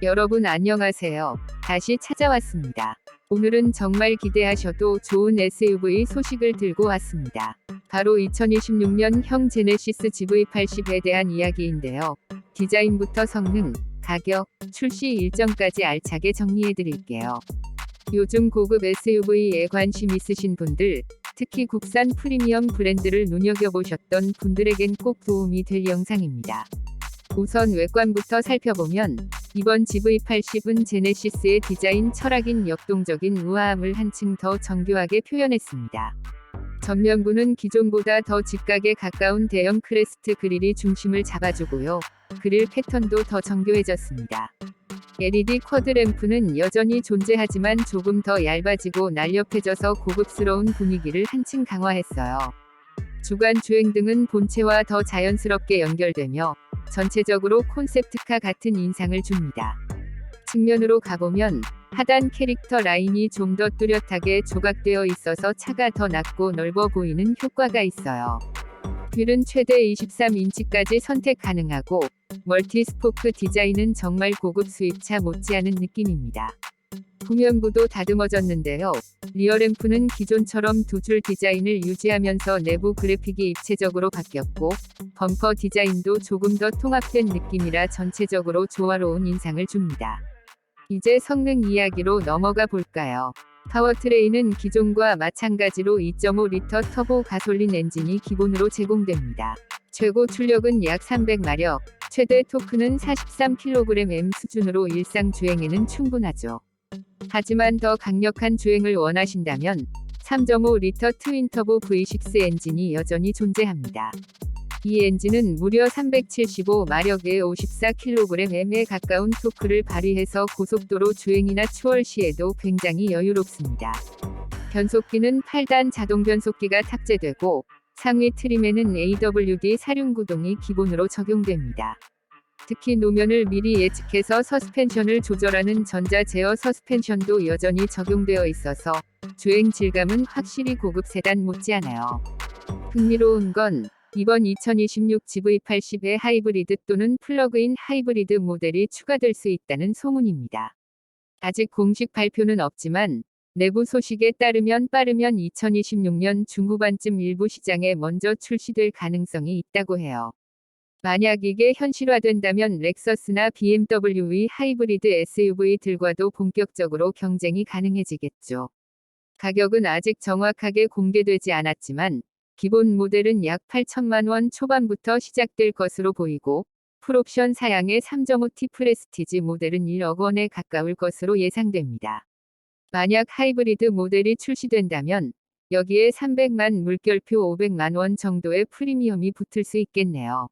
여러분 안녕하세요. 다시 찾아왔습니다. 오늘은 정말 기대하셔도 좋은 SUV 소식을 들고 왔습니다. 바로 2026년형 제네시스 GV80에 대한 이야기인데요. 디자인부터 성능, 가격, 출시 일정까지 알차게 정리해 드릴게요. 요즘 고급 SUV에 관심 있으신 분들, 특히 국산 프리미엄 브랜드를 눈여겨보셨던 분들에겐 꼭 도움이 될 영상입니다. 우선 외관부터 살펴보면 이번 GV80은 제네시스의 디자인 철학인 역동적인 우아함을 한층 더 정교하게 표현했습니다. 전면부는 기존보다 더 직각에 가까운 대형 크레스트 그릴이 중심을 잡아주고요. 그릴 패턴도 더 정교해졌습니다. LED 쿼드 램프는 여전히 존재하지만 조금 더 얇아지고 날렵해져서 고급스러운 분위기를 한층 강화했어요. 주간 주행 등은 본체와 더 자연스럽게 연결되며 전체적으로 콘셉트카 같은 인상을 줍니다. 측면으로 가보면 하단 캐릭터 라인이 좀 더 뚜렷하게 조각되어 있어서 차가 더 낮고 넓어 보이는 효과가 있어요. 휠은 최대 23인치까지 선택 가능하고 멀티 스포크 디자인은 정말 고급 수입차 못지않은 느낌입니다. 후면부도 다듬어졌는데요. 리어램프는 기존처럼 두 줄 디자인을 유지하면서 내부 그래픽이 입체적으로 바뀌었고 범퍼 디자인도 조금 더 통합된 느낌이라 전체적으로 조화로운 인상을 줍니다. 이제 성능 이야기로 넘어가 볼까요? 파워트레인은 기존과 마찬가지로 2.5리터 터보 가솔린 엔진이 기본으로 제공됩니다. 최고 출력은 약 300마력, 최대 토크는 43kgm 수준으로 일상 주행에는 충분하죠. 하지만 더 강력한 주행을 원하신다면 3.5 리터 트윈터보 V6 엔진이 여전히 존재합니다. 이 엔진은 무려 375마력의 54kgm에 가까운 토크를 발휘해서 고속도로 주행이나 추월 시에도 굉장히 여유롭습니다. 변속기는 8단 자동 변속기가 탑재되고 상위 트림에는 AWD 사륜구동이 기본으로 적용됩니다. 특히 노면을 미리 예측해서 서스펜션을 조절하는 전자 제어 서스펜션도 여전히 적용되어 있어서 주행 질감은 확실히 고급 세단 못지않아요. 흥미로운 건 이번 2026 GV80에 하이브리드 또는 플러그인 하이브리드 모델이 추가될 수 있다는 소문입니다. 아직 공식 발표는 없지만 내부 소식에 따르면 빠르면 2026년 중후반쯤 일부 시장에 먼저 출시될 가능성이 있다고 해요. 만약 이게 현실화된다면 렉서스나 BMW 하이브리드 SUV들과도 본격적으로 경쟁이 가능해지겠죠. 가격은 아직 정확하게 공개되지 않았지만 기본 모델은 약 8천만 원 초반부터 시작될 것으로 보이고 풀옵션 사양의 3.5T 프레스티지 모델은 1억 원에 가까울 것으로 예상됩니다. 만약 하이브리드 모델이 출시된다면 여기에 300만 물결표 500만 원 정도의 프리미엄이 붙을 수 있겠네요.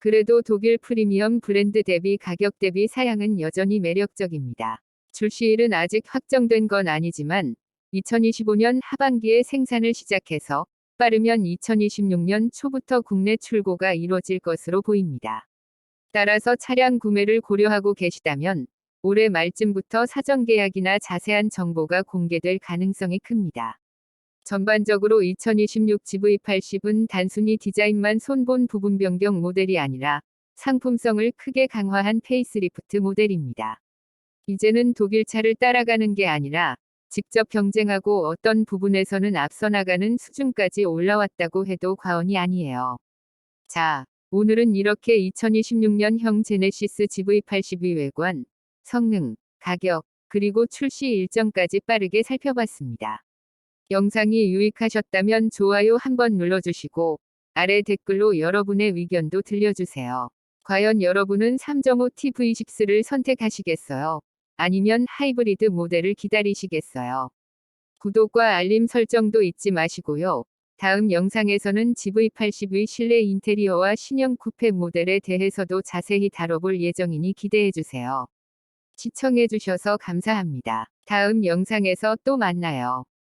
그래도 독일 프리미엄 브랜드 대비 가격 대비 사양은 여전히 매력적입니다. 출시일은 아직 확정된 건 아니지만 2025년 하반기에 생산을 시작해서 빠르면 2026년 초부터 국내 출고가 이뤄질 것으로 보입니다. 따라서 차량 구매를 고려하고 계시다면 올해 말쯤부터 사전 계약이나 자세한 정보가 공개될 가능성이 큽니다. 전반적으로 2026 GV80은 단순히 디자인만 손본 부분 변경 모델이 아니라 상품성을 크게 강화한 페이스리프트 모델입니다. 이제는 독일차를 따라가는 게 아니라 직접 경쟁하고 어떤 부분에서는 앞서 나가는 수준까지 올라왔다고 해도 과언이 아니에요. 자, 오늘은 이렇게 2026년형 제네시스 GV82 외관, 성능, 가격, 그리고 출시 일정까지 빠르게 살펴봤습니다. 영상이 유익하셨다면 좋아요 한번 눌러주시고 아래 댓글로 여러분의 의견도 들려주세요. 과연 여러분은 3.5T V6를 선택하시겠어요? 아니면 하이브리드 모델을 기다리시겠어요? 구독과 알림 설정도 잊지 마시고요. 다음 영상에서는 GV80의 실내 인테리어와 신형 쿠페 모델에 대해서도 자세히 다뤄볼 예정이니 기대해주세요. 시청해주셔서 감사합니다. 다음 영상에서 또 만나요.